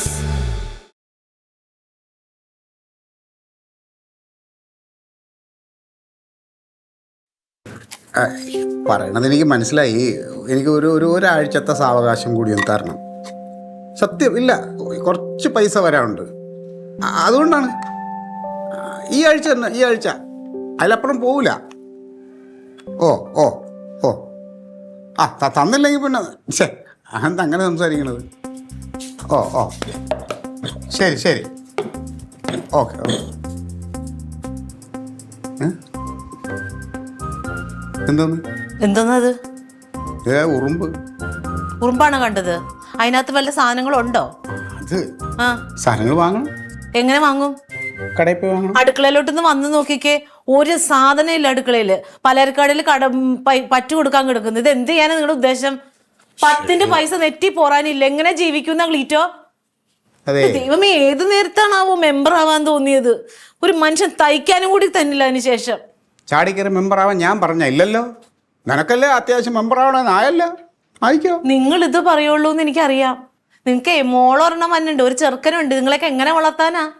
News പറയണത് എനിക്ക് മനസ്സിലായി. എനിക്ക് ഒരു ഒരു ഒരാഴ്ചത്തെ സാവകാശം കൂടി ഒന്ന് തരണം. സത്യം ഇല്ല കുറച്ച് പൈസ വരാനുണ്ട്. അതുകൊണ്ടാണ്. ഈ ആഴ്ച തന്നെ ഈ ആഴ്ച. അതിലപ്പുറം പോവില്ല ഓ ഓ ഓ. ആ തന്നില്ലെങ്കിൽ പിന്നെ ശേ അതെന്താ അങ്ങനെ സംസാരിക്കണത്? ഓ ഓ. ശരി ശരി. ഓക്കെ എന്തോന്ന്? എന്തോന്നത്? ഏ ഉറുമ്പ്. ഉറുമ്പാണ് കണ്ടത്? അതിനകത്ത് വല്ല സാധനങ്ങളുണ്ടോ? അത് ആ. സാധനങ്ങൾ വാങ്ങണം. എങ്ങനെ വാങ്ങും? കടയിൽ പോയി വാങ്ങണം. അടുക്കളയിലോട്ടൊന്ന് വന്ന് നോക്കിക്കേ. ഒരു സാധനം ഇല്ല അടുക്കളയിൽ പലചരക്കടയിൽ കട പറ്റു കൊടുക്കാൻ കിടക്കുന്നു. ഇത് എന്ത് ചെയ്യാനാ നിങ്ങളുടെ ഉദ്ദേശം? പത്തിന്റെ പൈസ നെറ്റി പോറാനില്ല എങ്ങനെ ജീവിക്കുന്ന ക്ലീറ്റോ ദൈവമേ ഏത് നേരത്താണാവോ മെമ്പർ ആവാൻ തോന്നിയത്? ഒരു മനുഷ്യൻ തയ്ക്കാനും കൂടി തന്നില്ല അതിന് ശേഷം. ചാടിക്കറി മെമ്പർ ആവാൻ ഞാൻ പറഞ്ഞ ഇല്ലല്ലോ. നിനക്കല്ലേ അത്യാവശ്യം മെമ്പർ ആവണമെന്ന് ആയല്ലോ. ആയിക്കോ. നിങ്ങൾ ഇത് പറയുള്ളൂ എന്ന് എനിക്കറിയാം. നിങ്ങൾക്ക് മോളൊരെണ്ണം വന്നിട്ടുണ്ട്. ഒരു ചെറുക്കനുണ്ട്. നിങ്ങളൊക്കെ എങ്ങനെ വളർത്താനാ?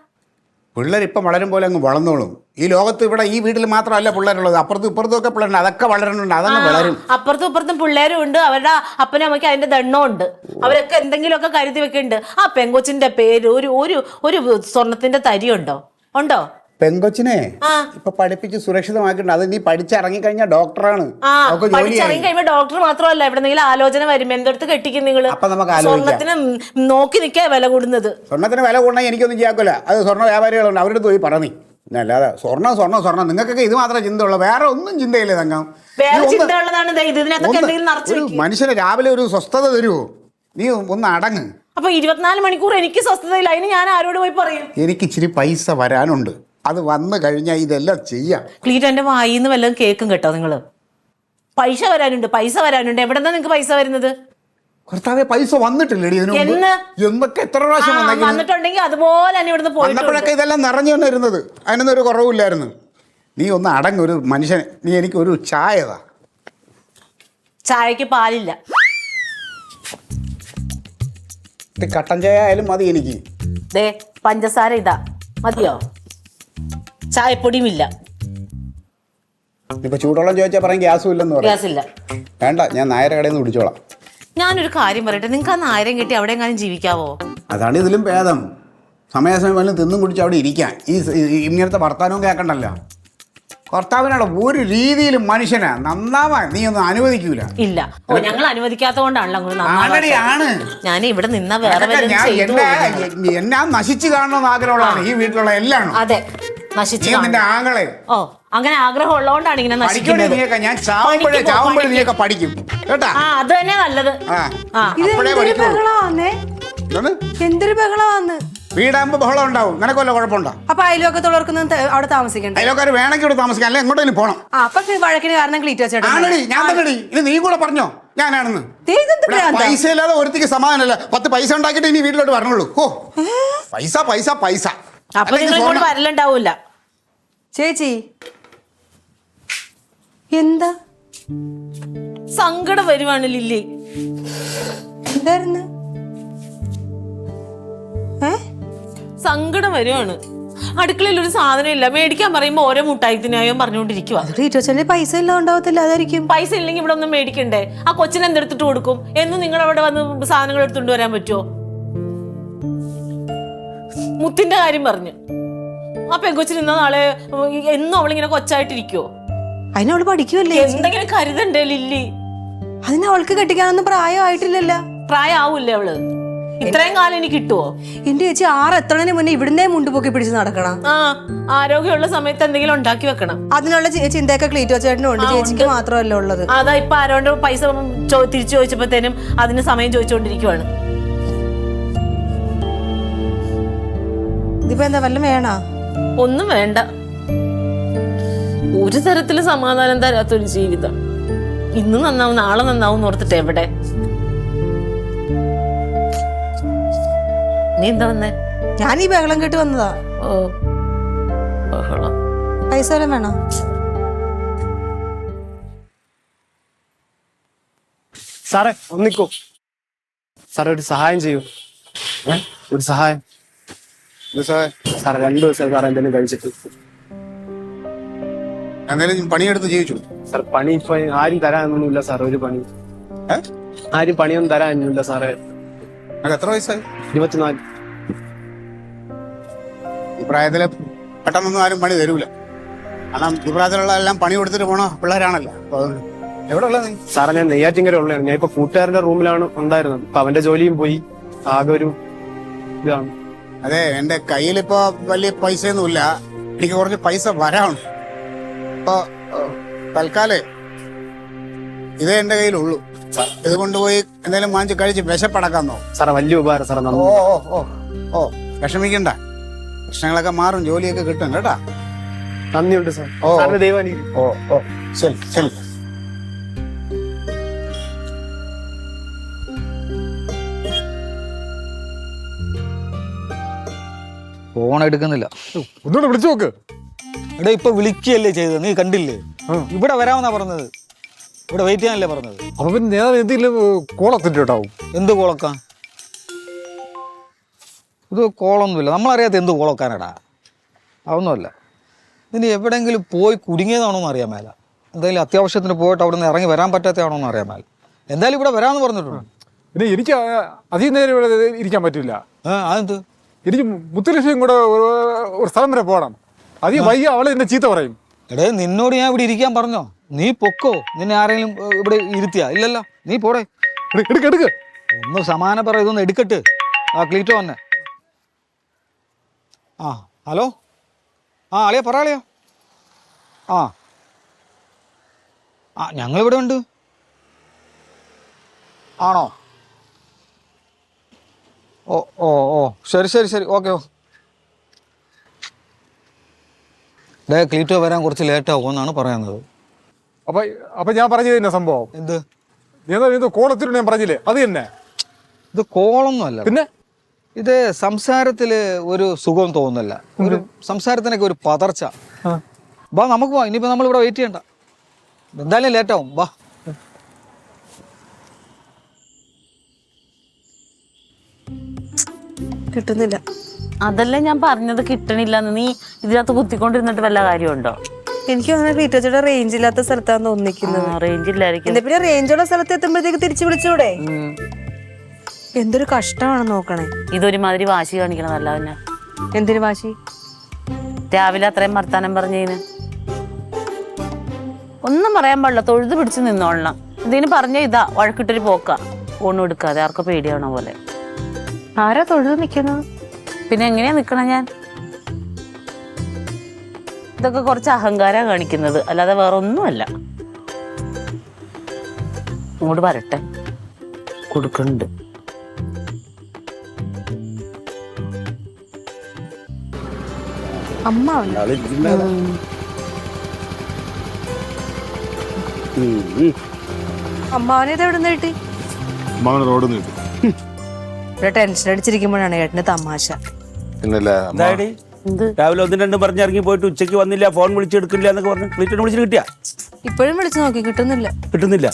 പിള്ളേർ ഇപ്പം വളരും പോലെ അങ്ങ് വളർന്നോളും. ഈ ലോകത്ത് ഇവിടെ ഈ വീട്ടിൽ മാത്രമല്ല പിള്ളേരുള്ളത്. അപ്പുറത്തും ഇപ്പുറത്തും ഒക്കെ പിള്ളേരുണ്ട്. അതൊക്കെ വളരുന്നുണ്ട് അതങ്ങ് വളരും. അപ്പുറത്തും ഇപ്പുറത്തും പിള്ളേരും ഉണ്ട്. അവരുടെ അപ്പനും അമ്മയ്ക്ക് അതിന്റെ ദണ്ണോ ഉണ്ട്. അവരൊക്കെ എന്തെങ്കിലുമൊക്കെ കരുതി വെക്കുന്നുണ്ട്. ആ പെങ്കൊച്ചിന്റെ പേര് ഒരു ഒരു ഒരു സ്വർണത്തിന്റെ തരി ഉണ്ടോ ഉണ്ടോ? പെങ്കൊച്ചിനെ. ഇപ്പൊ പഠിപ്പിച്ച് സുരക്ഷിതമാക്കിയിട്ടുണ്ട്. അത് നീ ഡോക്ടറാണ്. പഠിച്ചിറങ്ങി ജോലിയായി കഴിയുമ്പോ ഡോക്ടർ മാത്രമല്ല എവിടെന്നെങ്കിലും ആലോചന വരും എന്തെടുത്ത് കെട്ടിക്കും നിങ്ങൾ അപ്പൊ നമുക്ക് ആലോചിക്കാം. നോക്കി നിൽക്കാ വില കൂടുന്നത്. സ്വർണത്തിന് വില കൂടണ എനിക്കൊന്നും ചെയ്യാക്കില്ല. അത് സ്വർണ വ്യാപാരികളുണ്ട്. അവരുടെ പോയി പറഞ്ഞു അല്ലാതെ സ്വർണം സ്വർണം സ്വർണം നിങ്ങൾക്കൊക്കെ ഇത് മാത്രമേ ചിന്തയുള്ളൂ. വേറെ ഒന്നും ചിന്തയില്ലേ തങ്കം. മനുഷ്യന് രാവിലെ ഒരു സ്വസ്ഥത തരുമോ നീ ഒന്ന് അടങ്ങ്. അപ്പൊ ഇരുപത്തിനാല് മണിക്കൂർ എനിക്ക് സ്വസ്ഥതയില്ല. അതിന് ഞാൻ ആരോട് പോയി പറയും? എനിക്ക് ഇച്ചിരി പൈസ വരാനുണ്ട്. അത് വന്നു കഴിഞ്ഞാൽ ഇതെല്ലാം ചെയ്യാം. ക്ലീറ്റ് വായി വായിന്ന് വല്ലതും കേൾക്കും കേട്ടോ നിങ്ങൾ പൈസ വരാനുണ്ട് പൈസ വരാനുണ്ട്. എവിടെ നിന്നാ നിങ്ങൾക്ക് പൈസ വരുന്നത്? കർത്താവെ പൈസ വന്നിട്ടില്ലടി ഇതിനു മുമ്പ്. എന്ന്? എന്നൊക്കെ എത്ര പ്രാവശ്യം ആ, വന്നിട്ടുണ്ടെങ്കിൽ അതുപോലെ തന്നെ ഇവിടുന്ന് പോയിട്ടുണ്ട്. വന്നപ്പോഴൊക്കെ ഇതെല്ലാം നിറഞ്ഞു തന്നെ ഇരുന്നത്. അതിനൊന്നും ഒരു കുറവില്ലായിരുന്നു നീ ഒന്ന് അടങ്ങ് ഒരു മനുഷ്യൻ നീ എനിക്ക് ഒരു ചായതാ ചായക്ക് പാലില്ല. ഇത് കട്ടൻ ചായ ആയാലും മതി എനിക്ക്. ദേ പഞ്ചസാര ഇതാ. മതിയോ? ചായപ്പൊടിയും ഇല്ല ഇപ്പൊ ചൂടുവെള്ളം ചോദിച്ചാൽ പറയാൻ ഗ്യാസും ഇല്ലെന്ന് പറയും. ഗ്യാസ് ഇല്ല വേണ്ട ഞാൻ നായര കടയിൽ നിന്ന് പിടിച്ചോളാം ഞാനൊരു കാര്യം പറയട്ടെ നിങ്ങൾക്ക് ആ നായരം കിട്ടി അവിടെ എങ്ങാനും ജീവിക്കാവോ? അതാണ് ഇതിലും ഭേദം. സമയാസമയം വല്ലതും തിന്നും കുടിച്ച് അവിടെ ഇരിക്കാം. ഈ സ- ഈ- ഇങ്ങനത്തെ വർത്താനവും കേൾക്കണ്ടല്ലോ കർത്താവിനാണ് ഒരു രീതിയിലും മനുഷ്യനാ നന്നാവാൻ നീ ഒന്നും അനുവദിക്കൂല. ഇല്ല. ഓ ഞങ്ങൾ അനുവദിക്കാത്ത കൊണ്ടാണല്ലോ ആണടി ആണ്. ഞാൻ ഇവിടെ നിന്നാ വേറെ അതൊക്കെ വല്ലതും ഞാൻ ചെയ്തു എന്നെ പോകും. എന്നാ നശിച്ചു കാണണമെന്ന് ആഗ്രഹമുള്ളതാണ് ഈ വീട്ടിലുള്ള എല്ലാം അതെ. നശിച്ചു നിന്റെ ആങ്ങളെ. ഓ അങ്ങനെ ആഗ്രഹം ഉള്ളതുകൊണ്ടാണ് ഇങ്ങനെ പഠിക്കണേ നശിക്കുന്നത്. നീയൊക്കെ ഞാൻ ചാവുമ്പോഴേ ചാവുമ്പോഴേ. നീയൊക്കെ പഠിക്കും. കേട്ടാ? ആ അത് തന്നെ നല്ലത്. എന്തൊരു ബഹളമാന്നേ? വീടാകുമ്പോ ബഹളം ഉണ്ടാവും. നിനക്കല്ല കുഴപ്പമുണ്ടോ? അപ്പൊ അവിടെ താമസിക്കണ്ട? അതിലൊക്കെ വേണമെങ്കിൽ ഇവിടെ താമസിക്കാം. അല്ലെ എങ്ങോട്ടെങ്കിലും പോണം. ആ അപ്പൊ വഴക്കിന് കാരണം ക്ലീറ്റ് ആണടി ഞാൻ തന്നെടി ഇത് നീ കൂടെ പറഞ്ഞോ? ഞാനാണെന്ന്? പൈസ ഇല്ലാതെ ഒരുത്തിക്ക് സമാധാനമല്ല. പത്ത് പൈസ ഉണ്ടാക്കിയിട്ട് ഇനി വീട്ടിലോട്ട് പറഞ്ഞോളൂ ഓ പൈസ പൈസ പൈസ. അപ്പൊ അല്ലെങ്കിൽ നിങ്ങൾ ഇങ്ങോട്ട് സ്വർണം. വരലുണ്ടാവൂല. ചേച്ചി എന്താ? സങ്കടം വരുവാണ് ലില്ലി. എന്തായിരുന്നു? ഏ? സങ്കടം വരുവാണ്. അടുക്കളയിൽ ഒരു സാധനം ഇല്ല. മേടിക്കാൻ പറയുമ്പോ ഓരോ മുട്ടായിത്തിനായോ പറഞ്ഞുകൊണ്ടിരിക്കുക ചേട്ടന് പൈസ എല്ലാം ഉണ്ടാവത്തില്ല അതായിരിക്കും. പൈസ ഇല്ലെങ്കിൽ ഇവിടെ ഒന്നും മേടിക്കണ്ടേ? ആ കൊച്ചിനെ എന്തെടുത്തിട്ട് കൊടുക്കും? എന്നും നിങ്ങൾ അവിടെ വന്ന് സാധനങ്ങൾ എടുത്തുകൊണ്ട് വരാൻ പറ്റുമോ മുത്തിന്റെ കാര്യം പറഞ്ഞു. ആ പെങ്കൊച്ചിന് ഇന്ന നാളെ എന്നും അവളിങ്ങനെ കൊച്ചായിട്ടിരിക്കുവോ? അതിനവൾ പഠിക്കുവല്ലേ പഠിക്കുമല്ലേ എന്തെങ്കിലും കരുതണ്ടേ ലില്ലി? അതിന് അവൾക്ക് കെട്ടിക്കാനൊന്നും പ്രായമായിട്ടില്ലല്ല. പ്രായമാവൂല്ലേ അവൾ? ഇത്രയും കാലം എനിക്ക് കിട്ടുവോ? എന്റെ ചേച്ചി ആറ് എത്തണതിന് മുന്നേ ഇവിടുന്നേ മുണ്ട് പൊക്കി പിടിച്ച് നടക്കണം. ആ ആരോഗ്യമുള്ള സമയത്ത് എന്തെങ്കിലും ഉണ്ടാക്കി വെക്കണം. അതിനുള്ള ചിന്തയൊക്കെ ക്ലീറ്റോ ചേട്ടനും ഉണ്ട്. ചേച്ചിക്ക് മാത്രമല്ല ഉള്ളത്. അതാ ഇപ്പൊ ആരോണ്ട് പൈസ തിരിച്ചു ചോദിച്ചപ്പോഴത്തേനും അതിന് സമയം ചോദിച്ചുകൊണ്ടിരിക്കുവാണ്. ഇതിപ്പോ എന്താ വല്ലതും വേണോ? ഒന്നും വേണ്ട. ഒരു തരത്തിലും സമാധാനം തരാത്തൊരു ജീവിതം. ഇന്ന് നന്നാവും നാളെ നന്നാവും ഓർത്തിട്ട് എവിടെ? നീ എന്താ വന്നേ? ഞാൻ ഈ ബഹളം കേട്ട് വന്നതാ. ഓ ബഹളം. പൈസ വല്ലതും വേണോ? സാറേ ഒന്നിക്കോ. സാറേ ഒരു സഹായം ചെയ്യൂ. ഒരു സഹായം. സാറേ? രണ്ടു ദിവസം സാർ എന്തെങ്കിലും കഴിച്ചിട്ട്. എന്തായാലും പണിയെടുത്ത് ജീവിച്ചു? സാർ പണി ഇപ്പൊ ആരും തരാനൊന്നുമില്ല സാർ ഒരു പണി. ആരും പണിയൊന്നും തരാനൊന്നുമില്ല സാറേ. എത്ര വയസ്സായി? ഇരുപത്തിനാല്. ഈ പ്രായത്തിൽ പെട്ടെന്നൊന്നും ആരും പണി തരൂല. കാരണം ഈ പ്രായത്തിലുള്ള എല്ലാം പണി കൊടുത്തിട്ട് പോണ പിള്ളേരാണല്ലോ. എവിടെ ഉള്ളത് സാറേ ഞാൻ നെയ്യാറ്റിങ്കര ഉള്ളതാണ്. ഞാൻ ഇപ്പൊ കൂട്ടുകാരന്റെ റൂമിലാണ് ഉണ്ടായിരുന്നത്. അപ്പൊ അവന്റെ ജോലിയും പോയി. ആകെ ഒരു ഇതാണ്. അതെ എന്റെ കയ്യിലിപ്പോ വലിയ പൈസയൊന്നുമില്ല. എനിക്ക് കുറച്ച് പൈസ വരാണ് അപ്പൊ തൽക്കാലേ ഇതേ എന്റെ കയ്യിലുള്ളൂ. ഇത് കൊണ്ടുപോയി എന്തെങ്കിലും വാങ്ങിച്ച് കഴിച്ച് വിശപ്പടക്കാൻ നോക്കും. സാറേ വലിയ ഉപകാരം സാറേ ഓ നന്ദി ഓ ഓ ഓ വിഷമിക്കണ്ട. പ്രശ്നങ്ങളൊക്കെ മാറും ജോലിയൊക്കെ കിട്ടും കേട്ടാ? നന്ദിയുണ്ട് സാർ. ഓ. സാറിന് ദൈവാനി ഓ ഓ ശരി ശരി. ഫോൺ എടുക്കുന്നില്ല. ഒന്നുകൂടെ വിളിച്ചു നോക്ക്. എടാ ഇപ്പൊ വിളിക്കുകയല്ലേ ചെയ്തത്? നീ കണ്ടില്ലേ? ഇവിടെ വരാമെന്നാ പറഞ്ഞത്. ഇവിടെ വെയിറ്റ് ചെയ്യാനല്ലേ പറഞ്ഞത്? അപ്പൊ പിന്നെ ഞാൻ എന്തെങ്കിലും കോളത്തിട്ട് ഉണ്ടാവും എന്ത് കോളക്കാ ഇത് കോളൊന്നുമില്ല നമ്മളറിയാത്ത എന്ത് കോളക്കാനടാ അതൊന്നുമല്ല. ഇനി എവിടെയെങ്കിലും പോയി കുടുങ്ങിയതാണോ എന്ന് അറിയാൻ മേല. എന്തെങ്കിലും അത്യാവശ്യത്തിന് പോയിട്ട് അവിടെ നിന്ന് ഇറങ്ങി വരാൻ പറ്റാത്തതാണോ എന്ന് അറിയാൻ മേല. എന്തായാലും ഇവിടെ വരാമെന്ന് പറഞ്ഞിട്ടുണ്ട്. പിന്നെ എനിക്ക് അധികം നേരം ഇവിടെ ഇരിക്കാൻ പറ്റില്ല. ആ അതെന്ത്? എനിക്ക് മുത്തലക്ഷ്മിയും കൂടെ ഒരു സ്ഥലം വരെ പോകണം. അത് വയ്യ അവളെ എന്നെ ചീത്ത പറയും. എടേ നിന്നോട് ഞാൻ ഇവിടെ ഇരിക്കാൻ പറഞ്ഞോ? നീ പൊക്കോ? നിന്നെ ആരെങ്കിലും ഇവിടെ ഇരുത്തിയാ? ഇല്ലല്ലോ. നീ പോടെ. എടുക്ക്, എടുക്ക്. ഒന്ന് സമാന പറ ഇതൊന്ന് എടുക്കട്ട്. ആ ക്ലീറ്റോ വന്നെ. ആ ഹലോ? ആ അളിയ പറ അളിയ. ആ. ആ ഞങ്ങളിവിടെ ഉണ്ട്. ആണോ? ഓ ഓ ഓ. ശരി ശരി ശരി. ഓക്കെ ഡേ ക്ലീറ്റോ വരാൻ കുറച്ച് ലേറ്റ് ആവുമെന്നാണ് പറയുന്നത്. അപ്പൊ അപ്പൊ ഞാൻ പറഞ്ഞത് തന്നെ സംഭവം? എന്ത്? നേതാവ് എന്തോ കോളത്തിട്ട് ഞാൻ പറഞ്ഞില്ലേ? അത് തന്നെ. ഇത് കോളൊന്നുമല്ല. പിന്നെ? ഇത് സംസാരത്തിൽ ഒരു സുഖം തോന്നുന്നില്ല. ഒരു സംസാരത്തിനൊക്കെ ഒരു പതർച്ച. വാ നമുക്ക് വാ. ഇനിയിപ്പോ നമ്മൾ ഇവിടെ വെയിറ്റ് ചെയ്യണ്ട. എന്തായാലും ലേറ്റ് ആവും. കിട്ടുന്നില്ല. അതല്ലേ ഞാൻ പറഞ്ഞത് കിട്ടണില്ല നീ ഇതിനകത്ത് കുത്തിക്കൊണ്ടിരുന്നിട്ട് വല്ല കാര്യമുണ്ടോ? എനിക്ക് അങ്ങനെ ക്ലീറ്റോച്ചയുടെ റേഞ്ച് ഇല്ലാത്ത സ്ഥലത്താണ് തോന്നിക്കുന്നത്. റേഞ്ച് ഇല്ലായിരിക്കും. പിന്നെ റേഞ്ചുള്ള സ്ഥലത്ത് എത്തുമ്പോഴത്തേക്ക് തിരിച്ചു വിളിച്ചൂടെ? എന്തൊരു കഷ്ടമാണ് നോക്കണേ. ഇതൊരുമാതിരി വാശി കാണിക്കണതല്ല പിന്നെ എന്തൊരു വാശി? രാവിലെ അത്രയും വർത്താനം പറഞ്ഞതിന് ഒന്നും പറയാൻ പാടില്ല. തൊഴുത് പിടിച്ച് നിന്നോളണം. ഇതിന് പറഞ്ഞ ഇതാ വഴക്കിട്ടൊരു പോക്ക. എടുക്കാതെ ആർക്കും പേടിയാണോ പോലെ. ആരാ തൊഴുത് നിക്കുന്നത് പിന്നെ എങ്ങനെയാ നിക്കണ ഞാൻ? ഇതൊക്കെ കുറച്ച് അഹങ്കാരം കാണിക്കുന്നത്. അല്ലാതെ വേറെ ഒന്നുമല്ല ഇങ്ങോട്ട് വരട്ടെ. കൊടുക്കണ്ട്. അമ്മ. അമ്മാവനെ ഇത് എവിടെ നിന്ന് കിട്ടി? മകൻ റോഡ് നീട്ടി ഇവിടെ ടെൻഷൻ അടിച്ചിരിക്കുമ്പോഴാണ് ഏട്ടന് തമാശ. പിന്നല്ലേ എന്താടി? എന്ത്? രാവിലെ ഒന്നും രണ്ടും പറഞ്ഞിറങ്ങി പോയിട്ട് ഉച്ചയ്ക്ക് വന്നില്ല ഫോൺ വിളിച്ചെടുക്കില്ല എന്നൊക്കെ പറഞ്ഞു വിളിച്ചിട്ട് വിളിച്ചിട്ട് കിട്ടിയാ? ഇപ്പോഴും വിളിച്ചു നോക്കി കിട്ടുന്നില്ല. കിട്ടുന്നില്ല.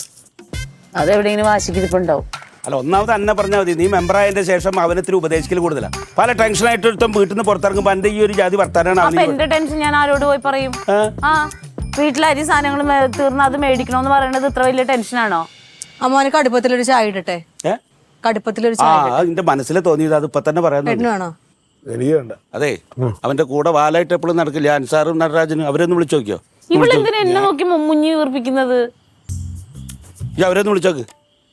അതെവിടെയെങ്കിലും വാശിക്കിരിപ്പുണ്ടാവും. അല്ല ഒന്നാമത് അന്നെ പറഞ്ഞാൽ മതി നീ മെമ്പറായതിന്റെ ശേഷം അവനത്തിന് ഉപദേശിക്കൽ കൂടുതലാണ് പല ടെൻഷനായിട്ട് ഒരുത്തം വീട്ടിൽ നിന്ന് പുറത്തിറങ്ങുമ്പോൾ എന്റെ ഈ ഒരു ജാതി വർത്താനാണ് അപ്പൊ അവന് എന്റെ ടെൻഷൻ ഞാൻ ആരോട് പോയി പറയും? ആ? വീട്ടിലെ അരി സാധനങ്ങൾ തീർന്ന് അത് മേടിക്കണമെന്ന് പറയുന്നത് ഇത്ര വലിയ ടെൻഷനാണോ അമ്മാവന് ഒരു ചായ ഇടട്ടെ. ഏ? കടുപ്പത്തിലൊരു ആ മനസ്സിൽ തോന്നിയത് അത് ഇപ്പൊ തന്നെ എനിക്ക് വേണ്ട. അതെ അവന്റെ കൂടെ വാലായിട്ട് എപ്പോഴും നടക്കില്ല? അൻസാറും നടരാജനും അവരൊന്ന് വിളിച്ചു നോക്കിയോ? ഇവളെന്തിനാ എന്നെ നോക്കി മുഞ്ഞു വീർപ്പിക്കുന്നത്? ഈ അവരൊന്ന് വിളിച്ചോക്ക്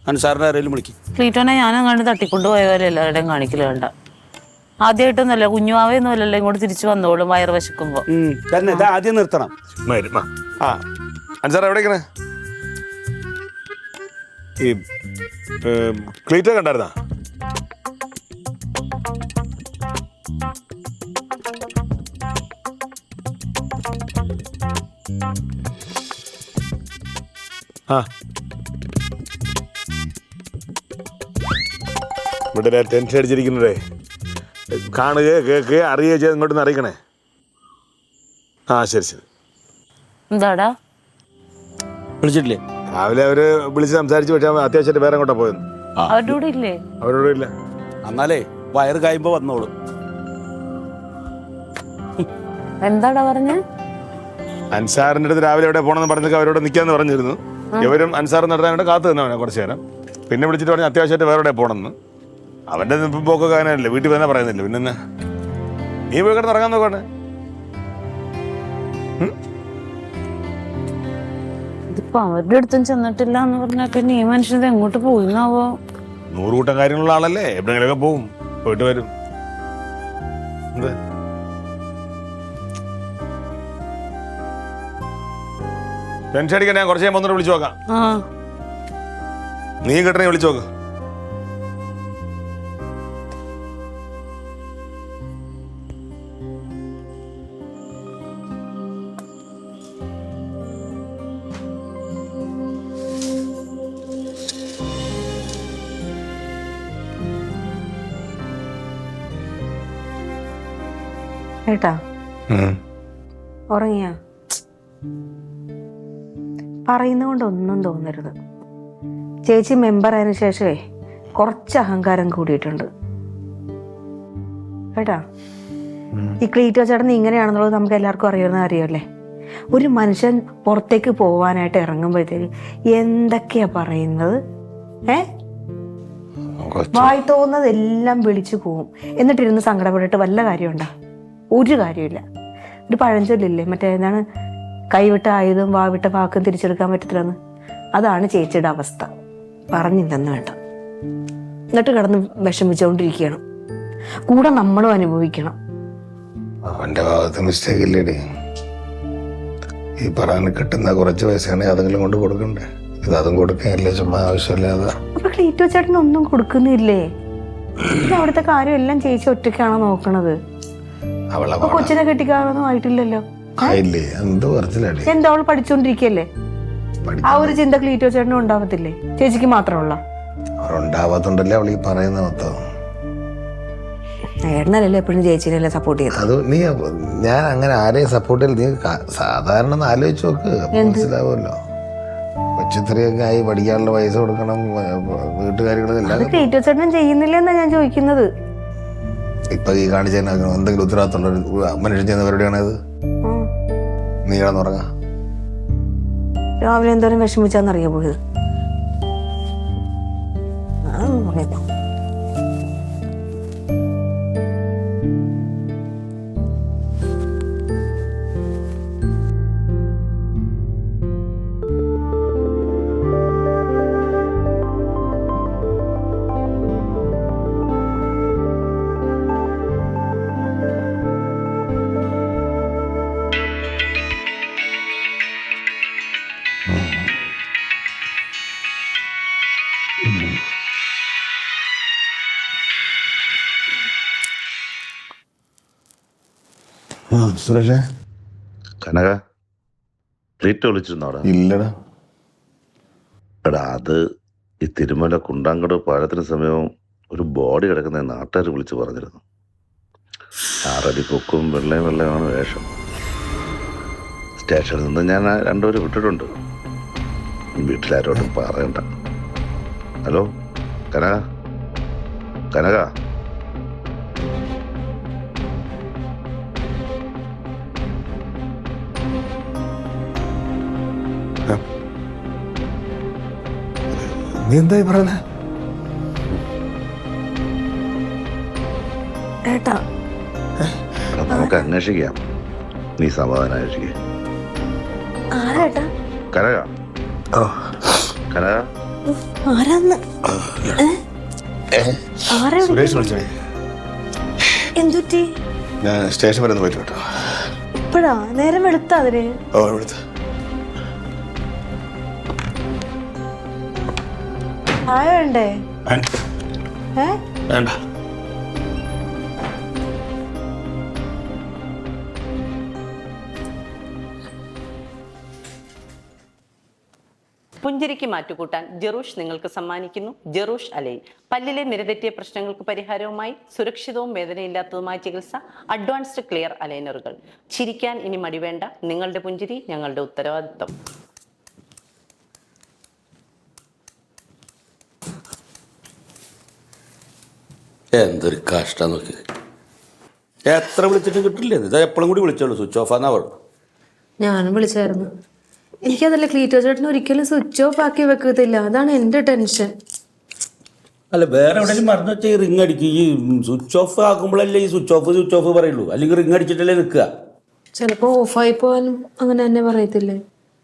അൻസാറിനെ ആരെങ്കിലും വിളിക്കും. ക്ലീറ്റോനെ ഞാൻ അങ്ങോട്ട് തട്ടിക്കൊണ്ട് പോയവരെ പോലെ എല്ലാവരുടെയും കാണിക്കൽ വേണ്ട. ആദ്യമായിട്ടൊന്നുമല്ല കുഞ്ഞുവാവയൊന്നുമല്ലല്ലോ ഇങ്ങോട്ട് തിരിച്ചു വന്നോളും വയർ വശക്കുമ്പോ. ഉം, തന്നെ ഇത് ആദ്യം നിർത്തണം. മരുമ ആ. അൻസാർ എവിടെ ഈ ക്ലീറ്റ കണ്ടായിരുന്ന? ആ. ഇവിടെ ടെൻഷൻ അടിച്ചിരിക്കുന്നതേ കാണുക കേക്ക് അറിയുക ചെയ്ത് ഇങ്ങോട്ടൊന്ന് അറിയിക്കണേ. ആ ശരി ശരി. എന്താടാ? വിളിച്ചിട്ടില്ലേ? രാവിലെ അവർ വിളിച്ച് സംസാരിച്ചു പക്ഷേ അത്യാവശ്യം അത്യാവശ്യമായിട്ട് വേറെ അങ്ങോട്ടാ പോയത്? അവരുടെ കൂടെ ഇല്ലേ? അവരോട് ഇല്ല. എന്നാലേ വയറ് കായുമ്പോ വന്നോളും. എന്താടാ പറഞ്ഞ? അൻസാറിന്റെ അടുത്ത് രാവിലെ എവിടെ പോണെന്ന് പറഞ്ഞൊക്കെ അവരോട് നിൽക്കാന്ന് പറഞ്ഞിരുന്നു. ഇവരും അൻസാർ നടത്താനായിട്ട് കാത്തു നിന്നവനെ കുറച്ച് നേരം. പിന്നെ വിളിച്ചിട്ട് പറഞ്ഞ് അത്യാവശ്യമായിട്ട് വേറെ എവിടെ പോണെന്ന്. അവന്റെ നിപ്പും പോക്കൊക്കെ അങ്ങനെയല്ലേ വീട്ടിൽ വന്നാ പറയുന്നില്ല പിന്നെ? നീ പോയി കിടന്ന് ഇറങ്ങാൻ നോക്കണേ ഇതിപ്പോ അവരുടെ അടുത്തും ചെന്നിട്ടില്ല എന്ന് പറഞ്ഞാൽ പിന്നെ ഈ മനുഷ്യൻ എങ്ങോട്ട് പോയിന്നാവോ? നൂറ് കൂട്ടം കാര്യങ്ങളുള്ള ആളല്ലേ? എവിടെയെങ്കിലൊക്കെ പോവും. പോയിട്ട് വരും. എന്ത്? ടെൻഷൻ അടിക്കണ്ട ഞാൻ കുറച്ച് ഞാൻ വന്നിട്ട് വിളിച്ചു നോക്കാം. നീ കിട്ടണേ വിളിച്ചു നോക്ക്. ഏട്ടാ ഉറങ്ങിയാ? പറയുന്ന കൊണ്ട് ഒന്നും തോന്നരുത്. ചേച്ചി മെമ്പർ ആയതിനു ശേഷമേ കുറച്ച് അഹങ്കാരം കൂടിയിട്ടുണ്ട്. കേട്ടാ? ഈ ക്ലീറ്റോ ചേട്ടൻ ഇങ്ങനെയാണെന്നുള്ളത് നമുക്ക് എല്ലാവർക്കും അറിയുന്ന അറിയല്ലേ ഒരു മനുഷ്യൻ പുറത്തേക്ക് പോവാനായിട്ട് ഇറങ്ങുമ്പോഴത്തേക്ക് എന്തൊക്കെയാ പറയുന്നത്? ഏ? വായി തോന്നുന്നത് എല്ലാം വിളിച്ചു പോവും. എന്നിട്ടിരുന്ന് സങ്കടപ്പെട്ടിട്ട് വല്ല കാര്യമുണ്ടോ? ഒരു കാര്യമില്ല ഒരു പഴഞ്ചൊല്ലില്ലേ? മറ്റേ എന്താണ്? കൈവിട്ട ആയുധം വാവിട്ട വാക്കും തിരിച്ചെടുക്കാൻ പറ്റത്തില്ലെന്ന്. അതാണ് ചേച്ചിയുടെ അവസ്ഥ. പറഞ്ഞില്ലെന്ന് വേണ്ട. എന്നിട്ട് കിടന്ന് വിഷമിച്ചുകൊണ്ടിരിക്കുകയാണ്. കൂടെ നമ്മളും അനുഭവിക്കണം. അവന്റെ ഭാഗത്ത് മിസ്റ്റേക്ക് ഇല്ലേടി. ഈ പറയാൻ കിട്ടുന്ന കുറച്ച് പൈസയാണെങ്കിൽ അതെങ്കിലും കൊണ്ട് കൊടുക്കണ്ടേ? ഇത് അതും കൊടുക്കുകയല്ലേ ചുമ്മാ ആവശ്യമില്ലാതെ. അപ്പൊ ക്ലീറ്റോ ചേട്ടൻ ഒന്നും കൊടുക്കുന്നില്ലേ അവിടുത്തെ കാര്യം എല്ലാം ചേച്ചി ഒറ്റയ്ക്കാണോ നോക്കണത്? അവളെ കൊച്ചിനെ കെട്ടിക്കാറൊന്നും ആയിട്ടില്ലല്ലോ. ആയില്ലേ എന്ത് പറച്ചിലടി. എന്താ അവൾ പഠിച്ചോണ്ടിരിക്കല്ലേ? ആ ഒരു ചിന്ത ക്ലീറ്റോ ചേട്ടനും ഉണ്ടാവത്തില്ലേ? ചേച്ചിക്ക് മാത്രമുള്ള. അവരുണ്ടാവാത്തോണ്ടല്ലേ അവൾ ഈ പറയുന്ന മൊത്തം. ഏട്ടനല്ലേ എപ്പോഴും ചേച്ചിനല്ലേ സപ്പോർട്ട് ചെയ്തത് അത് നീ ഞാൻ അങ്ങനെ ആരെയും സപ്പോർട്ട് ചെയ്യില്ല നീ സാധാരണ ഒന്ന് ആലോചിച്ച് നോക്ക്. അപ്പൊ മനസ്സിലാവുമല്ലോ. കൊച്ചിത്രയൊക്കെ ആയി പഠിക്കാനുള്ള പൈസ കൊടുക്കണം വീട്ടുകാരികളും അത് എല്ലാം. ചെയ്യുന്നില്ലെന്നാ ഞാൻ ചോദിക്കുന്നത്. ഇപ്പൊ ഈ കാണിച്ചതിന് എന്തെങ്കിലും ഉത്തരവാദിത്തമുള്ള ഒരു മനുഷ്യൻ ചെയ്യുന്ന പരിപാടിയാണത്. നീ കിടന്നുറങ്ങാം രാവിലെ എന്തോരം വിഷമിച്ചാന്നറിയാ പോയത്? സുരേഷേ. കനക ട്രീറ്റ് വിളിച്ചിരുന്നോടാ. ഇല്ലടാ. എടാ അത് ഈ തിരുമല കുണ്ടാങ്കട പാഴത്തിന് സമയവും ഒരു ബോഡി കിടക്കുന്ന നാട്ടുകാർ വിളിച്ച് പറഞ്ഞിരുന്നു. ആറടി പൊക്കും വെള്ളയും വെള്ളയുമാണ് വേഷം. സ്റ്റേഷനിൽ നിന്ന് ഞാൻ രണ്ടുപേരെ വിട്ടിട്ടുണ്ട്. വീട്ടിലാരോടും പറയണ്ട. ഹലോ കനക? കനക? നീ എന്തായി പറയുന്നേ ഏട്ടാ നമുക്ക് അന്വേഷിക്കാം. നീ സമാധാനായിരിക്കേ ആരാട്ടാ കനക. കനക? ആരാന്ന്? ആരാ സുരേഷ് വിളിച്ചേ? എന്തുറ്റി ഞാൻ സ്റ്റേഷൻ വരെ ഒന്ന് പോയിട്ട് കേട്ടോ ഇപ്പഴാ? നേരം വെളുത്താ അതിന്. ഓ ചായ വേണ്ടേ? ഏ? വേണ്ട. പുഞ്ചിരിക്ക് മാറ്റുകൂട്ടാൻ ജെറൂഷ് നിങ്ങൾക്ക് സമ്മാനിക്കുന്നു. ജെറൂഷ് അലൈൻ. പല്ലിലെ നിരതെറ്റിയ പ്രശ്നങ്ങൾക്ക് പരിഹാരവുമായി സുരക്ഷിതവും വേദനയില്ലാത്തതുമായ ചികിത്സ അഡ്വാൻസ്ഡ് ക്ലിയർ അലൈനറുകൾ. ചിരിക്കാൻ ഇനി മടിവേണ്ട നിങ്ങളുടെ പുഞ്ചിരി ഞങ്ങളുടെ ഉത്തരവാദിത്വം. എന്തൊരു കഷ്ടം നോക്കി. എത്ര വിളിച്ചിട്ടും കിട്ടില്ല. ഇത് എപ്പോഴും കൂടി വിളിച്ചോളൂ. സ്വിച്ച് ഓഫ് ആന്നാ പറഞ്ഞു ഞാനും വിളിച്ചായിരുന്നു. എനിക്കതല്ല ക്ലീറ്റോ ചേട്ടൻ ഒരിക്കലും സ്വിച്ച് ഓഫ് ആക്കി വെക്കത്തില്ല. അതാണ് എന്റെ ടെൻഷൻ. അല്ല വേറെ എവിടെയെങ്കിലും മറന്നു വെച്ചാൽ ഈ റിങ് അടിക്കും. ഈ സ്വിച്ച് ഓഫ് ആക്കുമ്പോഴല്ലേ ഈ സ്വിച്ച് ഓഫ് സ്വിച്ച് ഓഫ് പറയുള്ളൂ. അല്ലെങ്കിൽ റിങ് അടിച്ചിട്ടല്ലേ നിൽക്കുക. ചിലപ്പോ ഓഫായി പോകാനും അങ്ങനെ തന്നെ പറയത്തില്ലേ?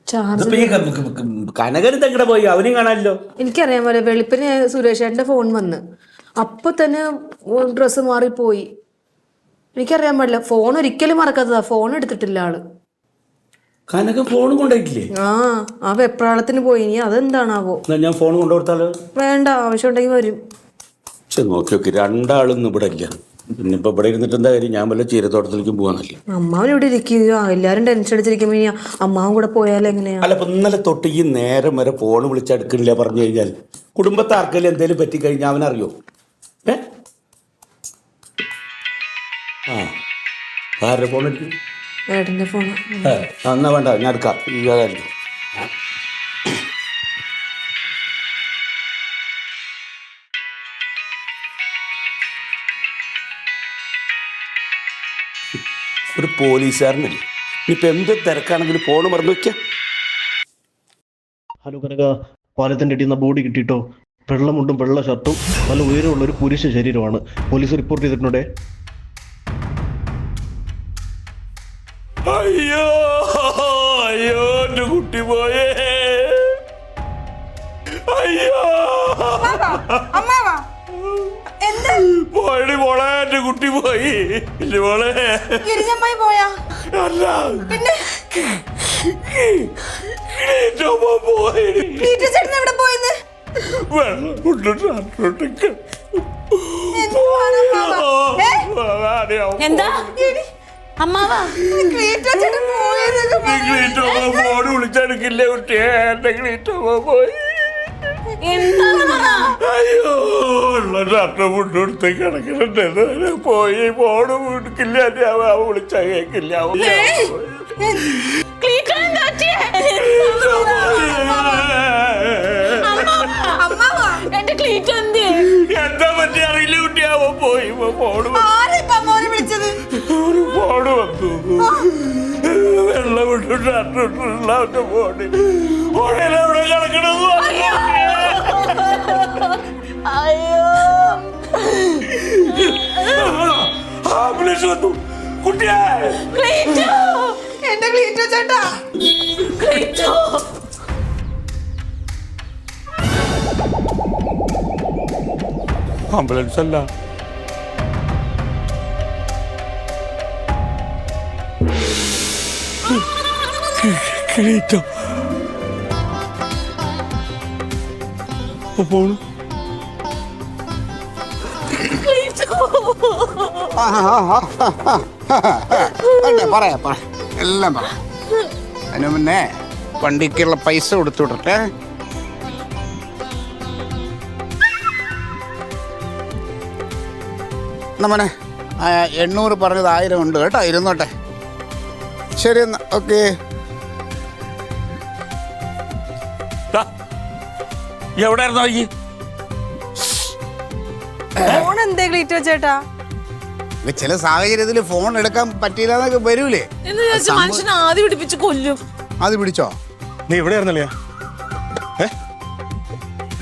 ചാർജ് ഇതിപ്പോ ഈ ക- ക- ക- കനകരുത്ത് എങ്ങടെ പോയി. അവനും കാണാനില്ലോ. എനിക്കറിയാൻ പോലെ വെളുപ്പിന് സുരേഷ് ചേട്ടന്റെ ഫോൺ വന്ന്. അപ്പൊ തന്നെ ഡ്രസ്സ് മാറിപ്പോയി. എനിക്കറിയാൻ പാടില്ല. ഫോൺ ഒരിക്കലും മറക്കാത്തതാ. ഫോൺ എടുത്തിട്ടില്ല ആൾ. കനക ഫോൺ കൊണ്ടുപോയിട്ടില്ലേ? ആ ആ വെപ്രാളത്തിന് പോയി. ഇനി അതെന്താണാവോ? ഞാൻ ഫോൺ കൊണ്ടുകൊടുത്താലോ? വേണ്ട ആവശ്യമുണ്ടെങ്കിൽ വരും. പക്ഷെ നോക്കി നോക്കി. രണ്ടാളും ഇവിടെ ഇല്ല. പിന്നെ ഇവിടെ ഇരുന്നിട്ട് എന്താ കാര്യം? ഞാൻ വല്ല ചീരത്തോട്ടത്തിലേക്കും പോകാനല്ലേ അമ്മാവൻ ഇവിടെ ഇരിക്കുകയോ എല്ലാരും ടെൻഷൻ അടിച്ചിരിക്കുമ്പോ ഇനി അമ്മാവൻ കൂടെ പോയാൽ എങ്ങനെയാ? അല്ല ഇപ്പൊ ഇന്നലെ തൊട്ട് ഈ നേരം വരെ ഫോൺ വിളിച്ചെടുക്കണില്ല പറഞ്ഞു കഴിഞ്ഞാൽ കുടുംബത്തെ ആർക്കെങ്കിലും എന്തെങ്കിലും പറ്റിക്കഴിഞ്ഞാൽ അവനറിയോ? ഏ? ആ. ആരുടെ ഫോൺ എടുക്കും ഏ, എന്നാ വേണ്ട ഞാൻ എടുക്കാം. ഈ ഒരു പോലീസുകാരനല്ലേ? ഇനിയിപ്പോ എന്ത് തിരക്കാണെങ്കിലും ഫോണ് മറന്നു വെക്കാം. ഹലോ കനക പാലത്തിന്റെ അടിയിൽ നിന്ന് ബോഡി കിട്ടിയിട്ടോ? വെള്ളമുണ്ടും വെള്ള ഷർട്ടും നല്ല ഉയരമുള്ള ഒരു പുരുഷ ശരീരമാണ് പോലീസ് റിപ്പോർട്ട് ചെയ്തിട്ടുണ്ടേ അയ്യോ അയ്യോ എന്റെ കുട്ടി പോയേ അയ്യോ പോയടി മോളെ എന്റെ കുട്ടി പോയി ഇല്ല മോളെ പോയാ അല്ല പിന്നെ പോയടി ചേട്ടൻ എവിടെ വെള്ളം കൊണ്ടിട്ട് എന്താ അമ്മാവാ? ഫോൺ വിളിച്ചെടുക്കില്ലേ കുട്ടിയെ. എന്റെ ക്ലീറ്റോമ പോയി അയ്യോ ഉള്ള ഷർട്ട് മുണ്ടെടുത്ത് കിടക്കുന്നുണ്ട് പോയി ഫോണ് എടുക്കില്ല അവ വിളിച്ച കേക്കില്ല ക്ലീറ്റോ എന്ത് എന്താ പറ്റി അറിയില്ല കുട്ടി അവൻ പോയി ഫോണ് വിളിച്ചത് ഫോണ് വന്നു വെള്ളം വിട്ടു ഷർട്ട് ഇട്ടുള്ള അവന്റെ ഫോണ് ഫോണിൽ എവിടെ കിടക്കണെന്ന് അയ്യോ ആംബുലൻസ് വന്നു കുട്ടിയാ എന്റെ ക്ലീറ്റോ ചേട്ടാ ആംബുലൻസ് അല്ല കിരീറ്റം പോണു അല്ല പറയാ പറ എല്ലാം പറ അതിന് മുന്നേ വണ്ടിക്കുള്ള പൈസ കൊടുത്തു വിടട്ടെ നമ്മനെ എണ്ണൂറ് പറഞ്ഞത് ആയിരം ഉണ്ട് കേട്ടോ ഇരുന്നോട്ടെ. ശരി എന്നാ ഓക്കെ. എവിടെയായിരുന്നു ഈ? ഫോൺ എന്തേ ക്ലീറ്റോ ചേട്ടാ ചില സാഹചര്യത്തിൽ ഫോൺ എടുക്കാൻ പറ്റിയില്ല എന്നൊക്കെ വരൂലേ മനുഷ്യനെ ആദ്യം പിടിപ്പിച്ച് കൊല്ലും. അത് പിടിച്ചോ? നീ ഇവിടെ ആയിരുന്നല്ലേ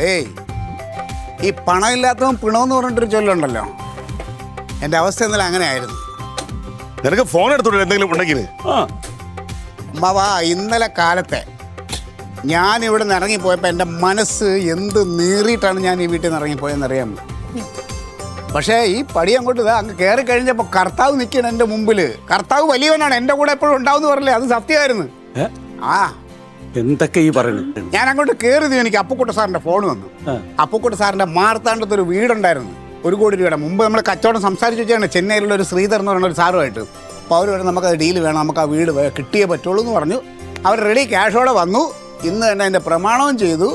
ഏയ് ഈ പണമില്ലാത്തവൻ പിണമെന്ന് പറഞ്ഞിട്ടൊരു ചൊല്ലുണ്ടല്ലോ. എന്റെ അവസ്ഥ എന്നാലും അങ്ങനെ ആയിരുന്നു നിനക്ക് ഫോൺ എടുത്തോളൂ എന്തെങ്കിലും ഉണ്ടെങ്കിൽ അമ്മാവാ ഇന്നലെ കാലത്തെ ഞാൻ ഇവിടെ നിന്ന് ഇറങ്ങിപ്പോയപ്പോൾ എന്റെ മനസ്സ് എന്ത് നീറിയിട്ടാണ് ഞാൻ ഈ വീട്ടിൽ നിന്ന് ഇറങ്ങിപ്പോയെന്ന് അറിയാമോ പക്ഷേ ഈ പടി അങ്ങോട്ട് ഇതാ അങ്ങ് കയറി കഴിഞ്ഞപ്പോൾ കർത്താവ് നിൽക്കണം എന്റെ മുമ്പിൽ കർത്താവ് വലിയവനാണ് എന്റെ കൂടെ എപ്പോഴും ഉണ്ടാവും പറഞ്ഞില്ലേ? അത് സത്യമായിരുന്നു. ആ. എന്തൊക്കെ ഈ പറയുന്നത്? ഞാൻ അങ്ങോട്ട് കയറി എനിക്ക് അപ്പുക്കുട്ട സാറിന്റെ ഫോൺ വന്നു. അപ്പുക്കുട്ട സാറിന്റെ മാർത്താണ്ടത്തൊരു വീടുണ്ടായിരുന്നു. ഒരു കോടി രൂപയുടെ. മുമ്പ് നമ്മൾ കച്ചവടം സംസാരിച്ചു വെച്ചാണ് ചെന്നൈയിലുള്ള ഒരു ശ്രീധർ എന്ന് പറയുന്ന ഒരു സാറുമായിട്ട്. അപ്പോൾ അവർ പറഞ്ഞു അത് ഡീൽ വേണം നമുക്ക് ആ വീട് കിട്ടിയേ പറ്റുള്ളൂ എന്ന് പറഞ്ഞു. അവർ റെഡി ക്യാഷോടെ വന്നു. ഇന്ന് തന്നെ അതിന്റെ പ്രമാണവും ചെയ്തു.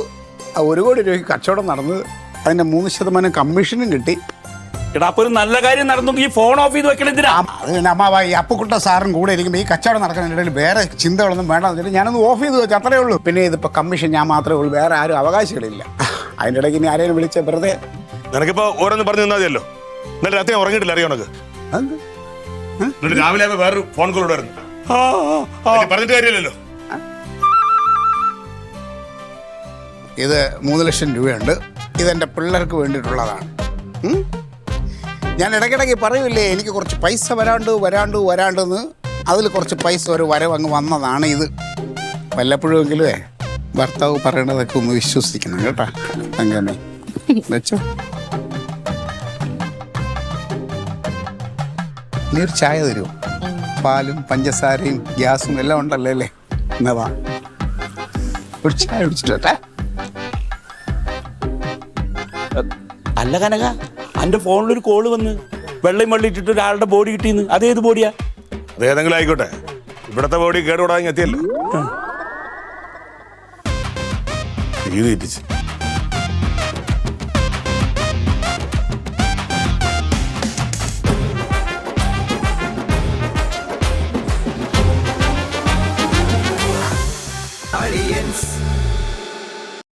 ആ ഒരു കോടി രൂപയ്ക്ക് കച്ചവടം നടന്നു അതിന്റെ മൂന്ന് ശതമാനം കമ്മീഷനും കിട്ടി. എടാ അപ്പൊ ഒരു നല്ല കാര്യം നടന്നു ഈ ഫോൺ ഓഫ് ചെയ്ത് വെക്കണം എന്തിനാ? അത് പിന്നെ അമ്മാവ ഈ അപ്പുക്കുട്ട സാറും കൂടെ ഇരിക്കുമ്പോൾ ഈ കച്ചവടം നടക്കുന്നതിനിടയിൽ വേറെ ചിന്തകളൊന്നും വേണ്ട വെച്ചിട്ട് ഞാനൊന്ന് ഓഫ് ചെയ്ത് വെച്ചു അത്രേ ഉള്ളൂ. പിന്നെ ഇതിപ്പോൾ കമ്മീഷൻ ഞാൻ മാത്രമേ ഉള്ളൂ വേറെ ആരും അവകാശികളില്ല. അതിന്റെ ഇടയ്ക്ക് ഇനി ആരെയും വിളിച്ച് വെറുതെ നിനക്കിപ്പോ ഓരോന്ന് പറഞ്ഞു തന്നാ മതിയല്ലോ. ഇന്നലെ രാത്രി ഞാൻ ഉറങ്ങിയിട്ടില്ല അറിയോ ഉനക്ക്? എന്നിട്ട് രാവിലെ വേറെ വേറൊരു ഫോൺ കോൾ ഇവിടെ പറഞ്ഞിട്ട് കാര്യമില്ലല്ലോ. ഇത് മൂന്ന് ലക്ഷം രൂപയുണ്ട്. ഇതെന്റെ പിള്ളേർക്ക് വേണ്ടിയിട്ടുള്ളതാണ്? ഞാൻ ഇടയ്ക്കിടയ്ക്ക് പറയൂലേ എനിക്ക് കുറച്ച് പൈസ വരാണ്ട് വരാണ്ട് വരാണ്ടെന്ന്. അതിൽ കുറച്ച് പൈസ ഒരു വരവ് അങ്ങ് വന്നതാണ് ഇത്. വല്ലപ്പോഴുമെങ്കിലേ ഭർത്താവ് പറയണതൊക്കെ ഒന്ന് വിശ്വസിക്കണം കേട്ടാ. അങ്ങനെ. വെച്ചോ. നീ ഒരു ചായ തരുമോ പാലും പഞ്ചസാരയും ഗ്യാസും എല്ലാം ഉണ്ടല്ലോ അല്ലേ? എന്നതാ ഒരു ചായ കുടിച്ചിട്ടെ അല്ല കനക എന്റെ ഫോണിലൊരു കോൾ വന്ന് വെള്ളം വെള്ളം ഇട്ടിട്ട് ഒരാളുടെ ബോഡി കിട്ടിയെന്ന് അതേത് ബോഡിയാ? അത് ഏതെങ്കിലും ആയിക്കോട്ടെ. ഇവിടത്തെ ബോഡി കേടുകൂടാതെ എത്തിയല്ലോ. ഇത് തെറ്റിച്ച്